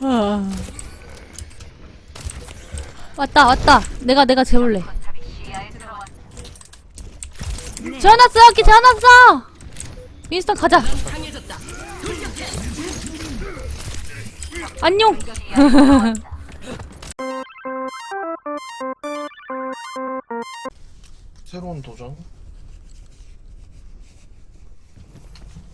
아. 왔다 왔다 내가 내가 재울래 재워놨어 여기 재워놨어 윈스턴 가자 안녕 새로운 도전?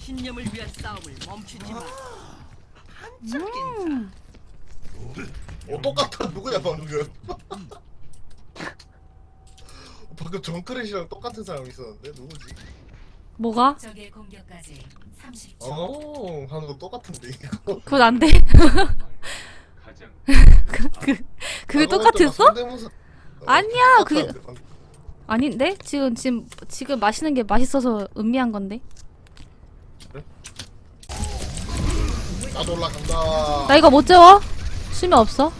신념을 위한 싸움을 멈추지 마. 어 똑같아 누구야 방금 방금 정크렛이랑 똑같은 사람 있었는데 누구지? 뭐가? 적의 공격까지 30초. 어 하는 거 똑같은데 이거 그건 안 돼 그, 그, 그게 똑같았어? 성대모사- 어, 아니야, 그게- 똑같았는데, 방금. 아닌데? 지금 지금 지금 마시는 게 맛있어서 음미한 건데 나도 올라간다. 나 이거 못 재워? 수면 없어?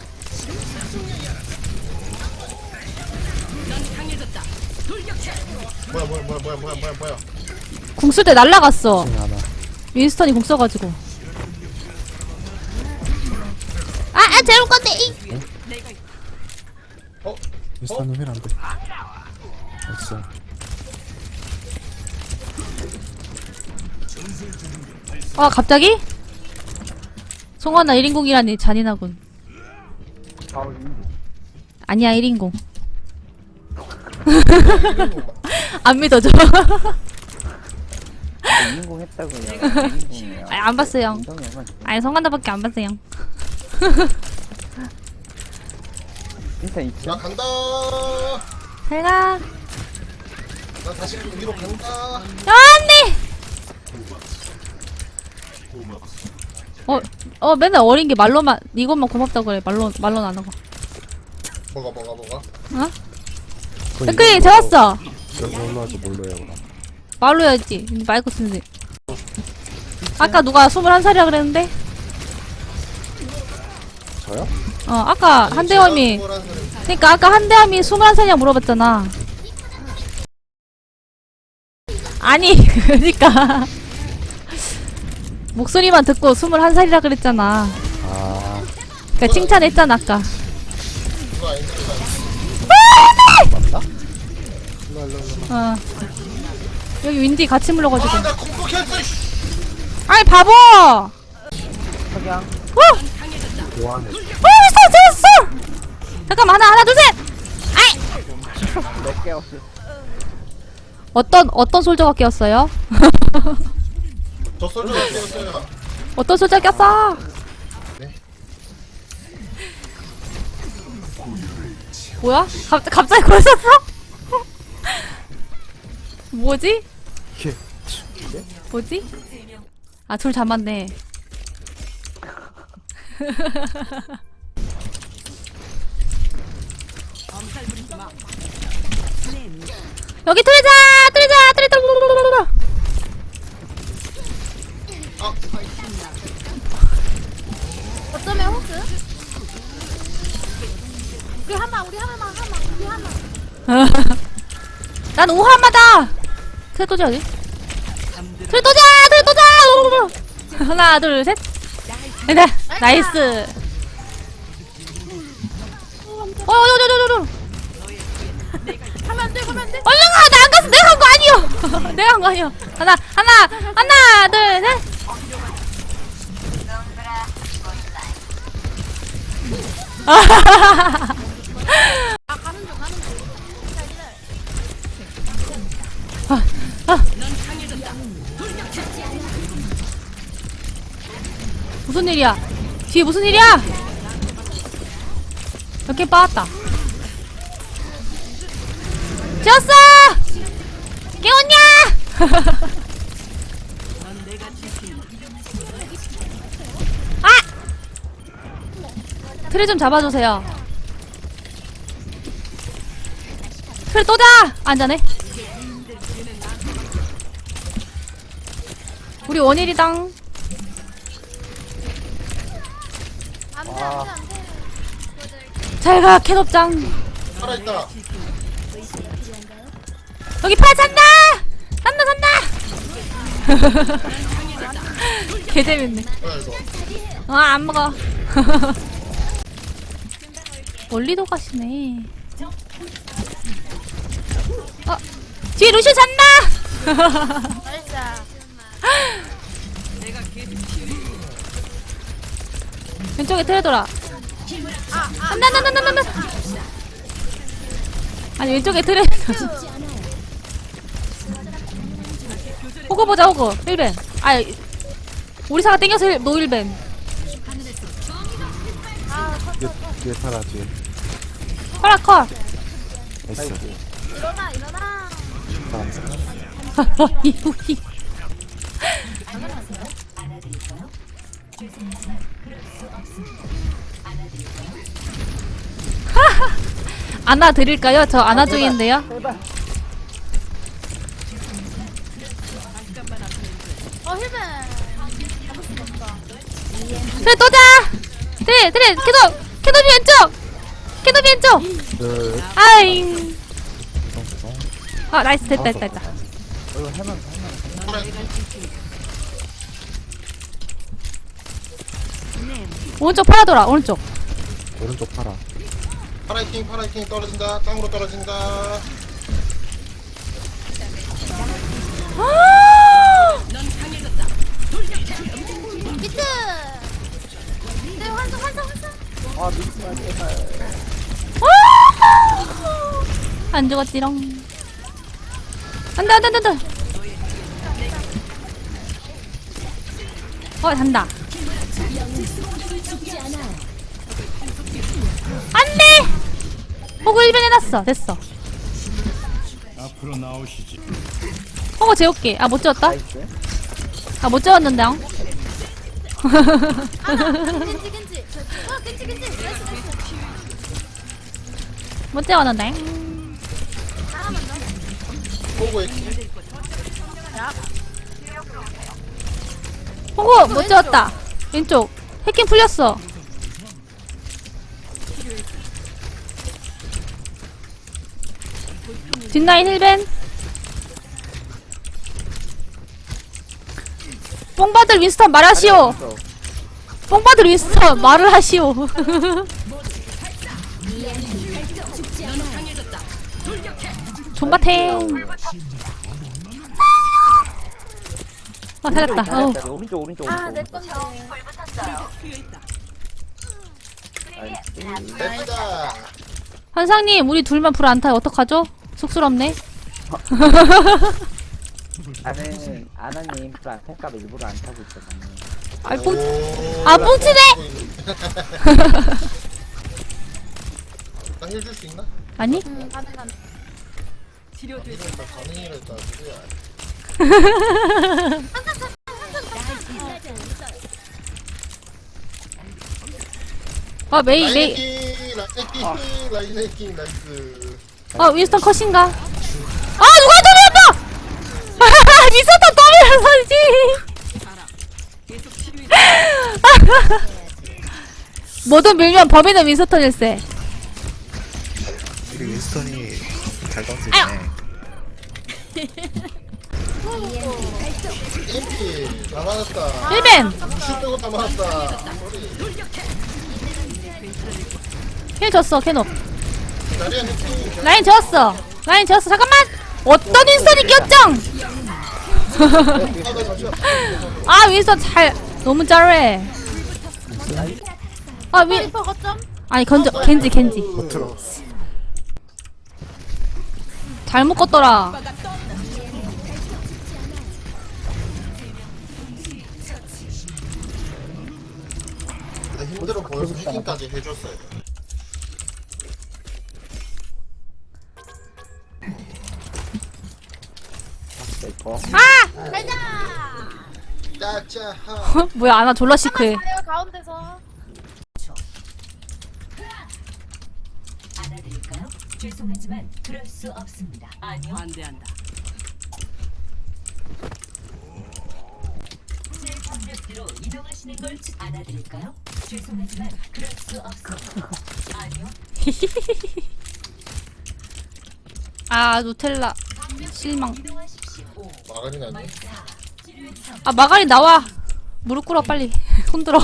뭐야 뭐야 뭐야 뭐야 뭐야 뭐야 뭐야. 궁 쓸 때 날라갔어. 윈스턴이 궁 써가지고. 아, 아 재울 건데 이. 어? 인스타는 힐 안돼 없어. 아 갑자기? 송환아 1인공이라니 잔인하군. 아니야 1인공. 안 믿어져 인공 했다고요. 인공이에요. 아니, 안 봤어요 아니 송환아밖에 안 봤어요 있죠? 나 간다! 잘가 나 다시 위로 간다! 안돼 어, 어 맨날 어린 게 말로만 이것만 고맙다고 그래 말로 말로는 안 하고 뭐가 뭐가 뭐가 어? 댓글이 재웠어 여기 올라와서 몰라요 그럼 말로 해야지 마이크 쓰는데 아까 누가 21살이라 그랬는데 저요? 어 아까 그래. 그니까 아까 한대함이 21살이냐 물어봤잖아. 아니, 그니까. 목소리만 듣고 21살이라 그랬잖아. 아 그니까 칭찬했잖아, 아까. 누가 아닌데 어. 여기 윈디 같이 물러가지고. 아나 공포 캔슬 씨. 아이, 바보! 석양. 어! 좋아하네 어, 있어, 있어! 잠깐만, 하나, 하나, 둘, 셋! 아이! 몇개 없어. 어떤, 어떤 솔저가 끼었어요? 저 솔저가 뛰었어요 어떤 솔저 꼈어? 네. 뭐야? 갑, 갑자기 걸렸어? 뭐지? 이게 뭐지? 아, 둘 잡았네. 여기 뚫자! 뚫자! 뚫자! 난 오하마다! 트레 또자! 트레 또자! 하나, 둘, 셋. 네, 나이스. 어, 어, 어, 어, 어, 어. 가면 안 돼, 가면 안 돼. 얼른 가! 나 안 갔어! 내가 한 거 아니요! 내가 한 거 아니요! 하나, 하나, 하나, 둘, 셋! 무슨 일이야? 뒤에 무슨 일이야? 이렇게 빠았다. 지었어! 깨웠냐? 아! 틀에 좀 잡아주세요. 틀 또다! 안전해. 우리 원일이당. 안 돼, 안 돼, 안 돼. 잘가 캣업장. 살아있다 여기 팔 찬다! 산다 산다! 개 재밌네. 뭐야 이거 아, 안 먹어. 멀리도 가시네. 어, 뒤에 루시 잔다! 나이스. 내가 계속 치유. 왼쪽에 트레돌아. 안돼, 안돼, 안돼, 안돼, 안돼. 아니, 왼쪽에 트레. 호구 보자, 호구. 1벤. 아, 우리 사가 땡겨서 일- 노 1벤. 뒤에, 뒤에 팔아 뒤에 파라 컷. 나이스 일어나 일어나. 감사 이후히. 안아 드릴까요? 저 안아 중인데요. 어 힐벤. 잡을 수가 없다. 그래 또자. 그래 그래 캐도 캐도비 왼쪽. 캐도비 왼쪽. 그 아잉. 아 나이스 됐다 됐다 됐다. 이거 해면 오른쪽 파라돌아 오른쪽. 오른쪽 팔아 파라이팅 파라이팅 떨어진다 땅으로 떨어진다 넌 강해졌다. 비트. 네 환상 환상 환상. 아 미치마 제발 안 죽었지롱. 안돼 안돼 안돼. 어 잔다. 안돼. 호구 1벤 해놨어. 됐어. 앞으로 나오시지. 호구 재울게. 아 못 재웠다. 나이스 아 못 재웠는데. 요 겐지 겐지. 어 겐지 겐지. 나이스 나이스. 못 재웠는데. 더. 호구 못 재웠다. 왼쪽. 해킹 풀렸어. 뒷라인 힐벤. 뽕받을 윈스턴 말하시오. 뽕받을 윈스턴 말을 하시오. 존바탱. 아 살렸다. 어우. 오른쪽 오른쪽 오른쪽 아 내 건데. 나이스 됩니다 한상님 우리 둘만 불 안 타요 어떡하죠? 쑥스럽네 나는 아나님 플안 탈까봐 일부러 안 타고 아이 뽕 오, 아, 뽕치네! 나힐 줄수 있나? 아니? 응 가능 가능. 치료되지. 나 가능이랬다 누구야 아 메이 메이 라이네킹 라이네킹 라이네킹 나이스 아 윈스턴 컷인가? 아 누가 터졌다! 미쳤다 치료해. 뭐든 밀면 범인은 윈스턴일세 우리 윈스턴이 잘 던지네 게임키 다 맞았다 1벤 슛 빼고 다 맞았다. 힐 줬어 캐논 자리야 해킹 라인 지웠어. 라인 지웠어. 잠깐만! 어떤 윈스턴이 끼었정! 아나 잠시만 아 윈스턴 잘 너무 잘해. 아 윈, 리퍼 거점. 아니 건져 겐지 겐지. 들어 잘 묶었더라 나 힘들어 보여서 해킹까지 해줬어요 이거 가자. 짜짜하 뭐야 아나 졸라 시크해 가요 가운데서. 안아드릴까요? 죄송하지만 그럴 수 없습니다. 아니요. 반대한다. 제 방법대로 이동하시는 걸 추... 안아드릴까요? 아 누텔라. 실망. 마가린 아니야? 사, 아 마가리 나와. 무릎 꿇어 빨리. 손들어.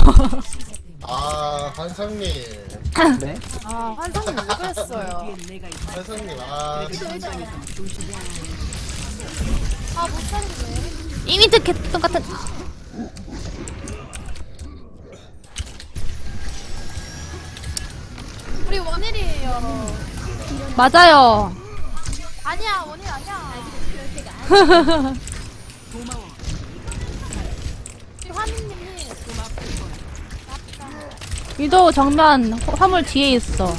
아 한상님. 네? 아 환상이 왜 그랬어요. 한상님 아. 아못 살리네 이미트 개똥 같은 우리 원일이에요. 맞아요. 아니야 원일 아니야. 우리 위도 정면 호- 화물 뒤에 있어.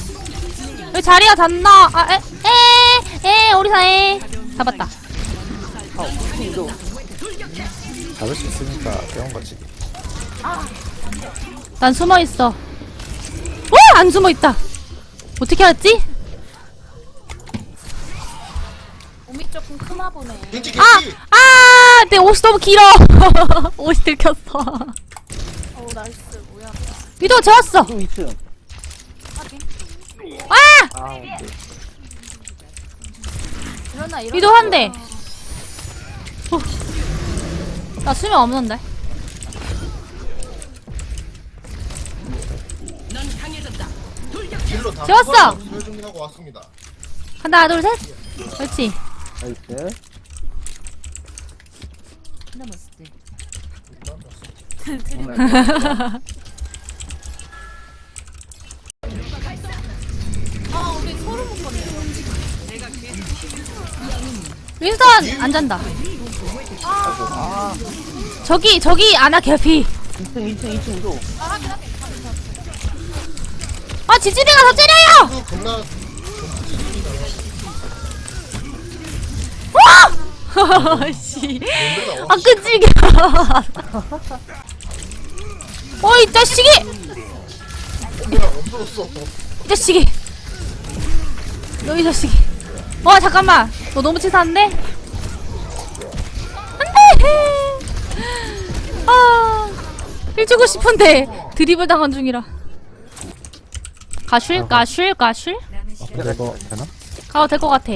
여기 자리가 닿나. 아, 에, 에, 에, 오리사 에. 잡았다. 이도 잡을 수 있으니까 배운 거지. 난 숨어 있어. 오! 안 숨어 있다 어떻게 알았지? 몸이 조금 크나 보네 겐지 겐지 아! 아! 내 옷이 너무 길어 옷이 들켰어 어우 나이스 뭐야 위도 재웠어 또 2층. 하긴 아! 아, 네. 일어나 일어나 위도 한 대. 어. 나 수면 없는데. 넌 강해졌다. 딜로 다 재웠어! 왔습니다 하나, 둘, 셋. 그렇지. 나이스. 윈스턴 안 잔다. 저기 저기 아나 개피. 2층, 2층, 2층 이도. 아 하긴 하긴 아 지지대가 더 째려요. 그 겁나 와! 씨. 아 끈질겨. 어이 자식이! 없어졌어 이 자식이. 너이 자식이. 와 잠깐만. 너 너무 치사한데? 안돼. 아. 일주고 싶은데 드리블 당한 중이라. 가쉴 가쉴 가쉴? 근데 이거 되나? 가도 될 것 같아.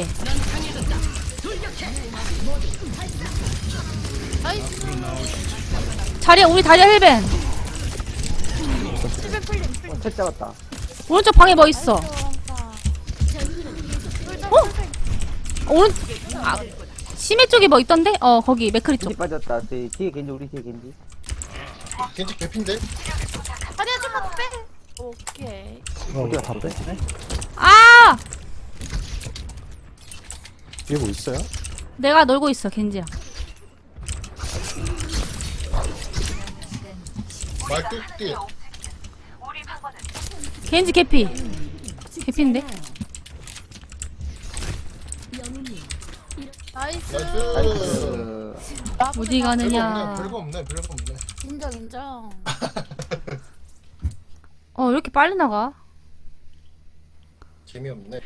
자리야 우리 다리야 힐벤. 어, 책 잡았다. 오른쪽 방에 뭐 있어? 어? 오른 아 심해 쪽에 뭐 있던데? 어 거기 맥크리 쪽. 빠졌다. 뒤, 뒤에 겐지, 우리 뒤에 겐지. 겐지 개핀데 다리야 좀만 빼 오케이 어디가 다 빼? 아 뒤에 뭐 있어요? 내가 놀고 있어 겐지야. 말뚝띠 겐지 개피. 개피인데? 나이스 나이스 나이스. 어디 별거 가느냐? 없네 별거 없네 별거 없네 인정 인정 어 왜 이렇게 빨리 나가? 재미없네